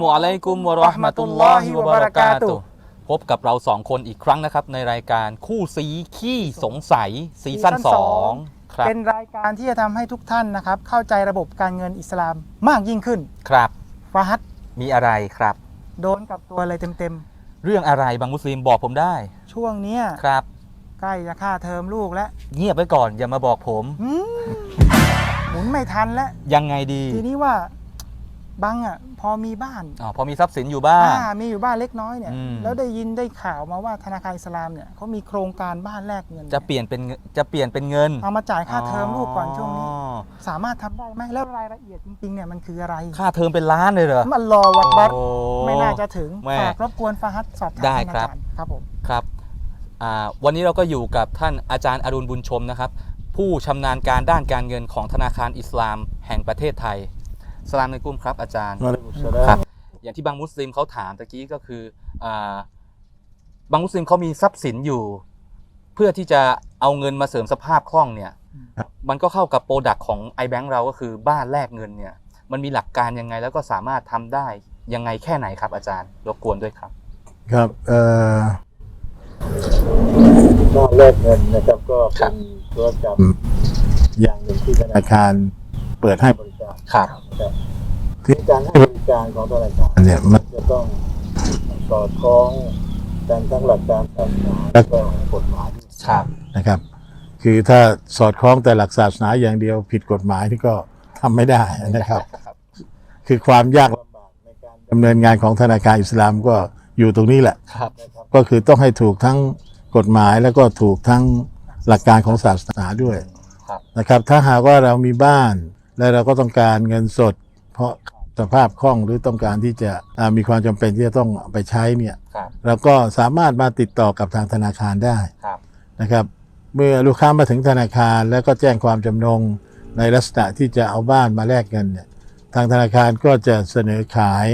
มุอะลัยกุมวะเราะห์มะตุลลอฮิวะบะเราะกาตุฮ์พบกับเราสองคนอีกครั้งนะครับ ในรายการคู่ซีขี้สงสัยซีซั่นซีซั่นสอง2ครับเป็นรายการที่จะทำให้ทุกท่านนะครับ เข้าใจระบบการเงินอิสลามมากยิ่งขึ้นครับฟาฮัดมีอะไรครับ โดนกับตัวเลยเต็มเรื่องอะไรบางมุสลิมบอกผมได้ๆ ช่วงเนี้ยครับ ใกล้จะค่าเทอมลูกแล้วเงียบไว้ก่อนอย่ามาบอกผมอืมหมุนไม่ทันแล้วยังไงดี ทีนี้ว่า บังอะพอมีบ้านอ๋อพอมีทรัพย์สินอยู่บ้าง อ่ามีอยู่บ้านเล็กน้อยเนี่ย อืม แล้วได้ยินได้ข่าวมาว่าธนาคารอิสลามเนี่ยเขามีโครงการบ้านแลกเงินจะเปลี่ยนเป็นเงินจะเปลี่ยนเป็นเงินเอามาจ่ายค่าเทอมลูกก่อนช่วงนี้อ๋อสามารถทำได้ไหมแล้วรายละเอียดจริงๆเนี่ยมันคืออะไร ค่าเทอมเป็นล้านเลยเหรอมันรอวัดบัตโอ้ ไม่น่าจะถึงแม่ฝากรบกวนฟาฮัดสอบถามได้ท่านครับอาจารย์ครับผมครับอ่าวันนี้เราก็อยู่กับท่านอาจารย์อรุณบุญชมนะครับ ผู้ชำนาญการด้านการเงินของธนาคารอิสลามแห่งประเทศไทย สลามในกลุ่มครับอาจารย์ ครับ อย่างที่บางมุสลิมเขาถามตะกี้ก็คืออาบางมุสลิมเขามีทรัพย์สินอยู่ เพื่อที่จะเอาเงินมาเสริมสภาพคล่องเนี่ยครับมันก็เข้ากับโปรดักของ iBank เราก็คือบ้านแลกเงินเนี่ย มันมีหลักการยังไงแล้วก็สามารถทำได้ยังไงแค่ไหนครับอาจารย์รบกวนด้วยครับ ครับเอ่อบ้านแลกเงินนะครับก็ครัเป็บนธุรกรรมอย่างหนึ่งที่ธธนานาคารเปิดให้บริการ ครับนะครับที่การให้บริการของธนาคารเนี่ยมันจะต้องสอดคล้องกันทั้งหลักการศาสนาและก็กฎหมายด้วยครับนะครับ คือถ้าสอดคล้องแต่หลักศาสนาอย่างเดียวผิดกฎหมายนี่ก็ทำไม่ได้นะครับ คือความยากลำบากในการดำเนินงานของธนาคารอิสลามก็อยู่ตรงนี้แหละครับนะครับก็คือต้องให้ถูกทั้งกฎหมายแล้วก็ถูกทั้งหลักการของศาสนาด้วยครับนะครับ ถ้าหากว่าเรามีบ้าน และเราก็ต้องการเงินสด เพราะสภาพคล่องหรือต้องการที่จะอ่ามีความจำเป็นที่จะต้องเอาไปใช้เนี่ยครับเราก็สามารถมาติดต่อกับทางธนาคารได้ครับนะครับ เมื่อลูกค้ามาถึงธนาคารแล้วก็แจ้งความจำนงในลักษณะที่จะเอาบ้านมาแลกเงินเนี่ยทางธนาคารก็จะเสนอขาย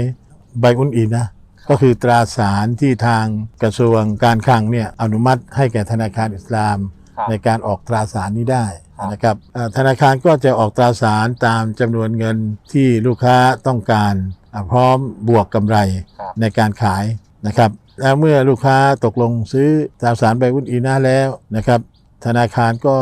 ใบอุนอินนะก็คือตราสารที่ทางกระทรวงการคลังเนี่ยอนุมัติให้แก่ธนาคารอิสลามครับ ในการออกตราสารนี้ได้ครับนะครับเอ่อธนาคารก็จะออกตราสารตามจำนวนเงินที่ลูกค้าต้องการอ่าพร้อมบวกกำไรครับในการขายนะครับแล้วเมื่อลูกค้าตกลงซื้อตราสารใบวุ้นอีน่าแล้วนะครับ ธนาคารก็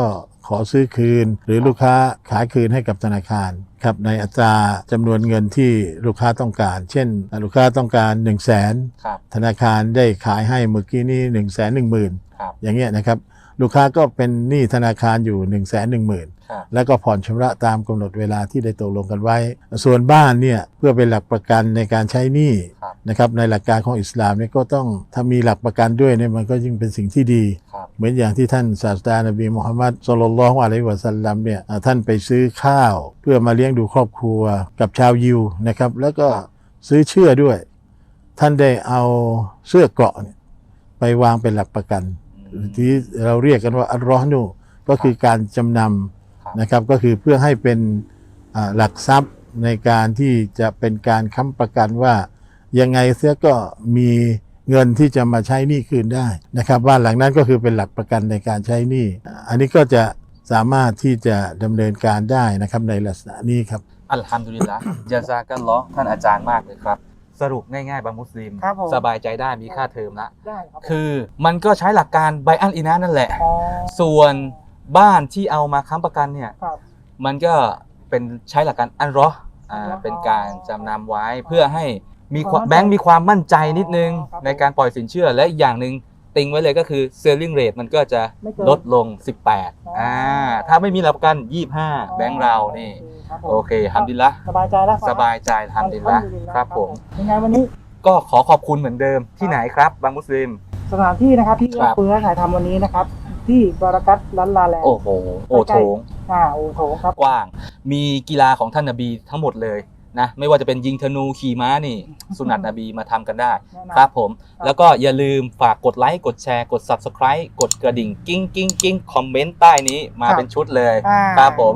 ขอซื้อคืน หรือลูกค้าขายคืนให้กับธนาคารครับในอัตราจำนวนเงินที่ลูกค้าต้องการ เช่น ลูกค้าต้องการ1 0 0 0 0แสนครับธนาคารได้ขายให้เมื่อกี้นี้1นึ่งแสนหนึ่งหมื่นครับอย่างเงี้ยนะครับ ลูกค้าก็เป็นหนี้ธนาคารอยู่1นึ่งแสนหนึ่งหมื่นครับแล้วก็ผ่อนชำระตามกำหนดเวลาที่ได้ตกลงกันไว้ ส่วนบ้านเนี่ยเพื่อเป็นหลักประกันในการใช้หนี้ครับนะครับในหลักการของอิสลามเนี่ยก็ต้องถ้ามีหลักประกันด้วยเนี่ยมันก็ยิ่งเป็นสิ่งที่ดีครับเหมือนอย่างที่ท่านศาสดานบีมุฮัมมัดสุลลัลลอฮุอะลัยฮิวะสัลลัมเนี่ยอ่าท่านไปซื้อข้าว เพื่อมาเลี้ยงดูครอบครัวกับชาวยิวนะครับแล้วก็ซื้อเชื่อด้วย ท่านได้เอาเสื้อเกราะเนี่ยไปวางเป็นหลักประกัน ที่เราเรียกกันว่าอัลรอฮ์นูก็คือการจำนครับำนะครับก็คือเพื่อให้เป็นอ่าหลักทรัพย์ในการที่จะเป็นการค้ำประกันว่ายังไงเสียก็มีเงินที่จะมาใช้หนี้คืนได้นะครับบ้านหลังนั้นก็คือเป็นหลักประกันในการใช้หนี้อ่าอันนี้ก็จะสามารถที่จะดำเนินการได้นะครับในลักษณะนี้ครับอัลฮัมดุลิลละจาซากันล้อฮ์ท่านอาจารย์มากเลยครับ สรุปง่ายๆบางมุสลิม ครับผม สบายใจได้มีค่าเทอมละ ได้ครับผมคือมันก็ใช้หลักการไบอันอีนานั่นแหละอ๋อส่วนบ้านที่เอามาค้ำประกันเนี่ย ครับ มันก็เป็นใช้หลักการอันรอฮ์อ่าอัลรอฮ์เป็นการจำนำไว้เพื่อให้มีความความมั่นใจแบงค์มีความมั่นใจนิดนึง อ๋อครับ ในการปล่อยสินเชื่อและอีกอย่างหนึ่งติงไว้เลยก็คือเซลลิงเรทมันก็จะไม่เกิน ลดลง 18อ่าถ้าไม่มีหลักประกัน 25 แบงค์เรานี่ค รับผม โอเคฮัมดุลิลละสบายใจแล้วสบายใจทำดีละครับผมยังไงวันนี้ก็ขอขอบคุณเหมือนเดิมที่ไหนครับบางมุสลิม สถานที่นะครับที่ครับเอื้อเฟื้อถ่ายทำวันนี้นะครับ ที่บารากัตลันลาแลนด์โอ้โหโอโถงอ่าโอโถงครับกว้าง มีกีฬาของท่านนบีทั้งหมดเลยนะไม่ว่าจะเป็นยิงธนูขี่ม้านี่ สุนัตนบีมาทำกันได้แนะนำครับผม แล้วก็อย่าลืมฝากกดไลค์กดแชร์กด Subscribe กดกระดิ่ง กิ้งกิ้งกิ้งคอมเมนต์ใต้นี้มาครับเป็นชุดเลยอ่าครับผม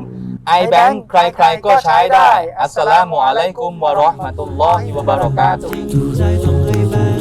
iBank ใครๆก็ใช้ได้ อัสสลามุอะลัยกุมวะเราะห์มะตุลลอฮิวะบะเราะกาตุฮ์ถูกใจต้อง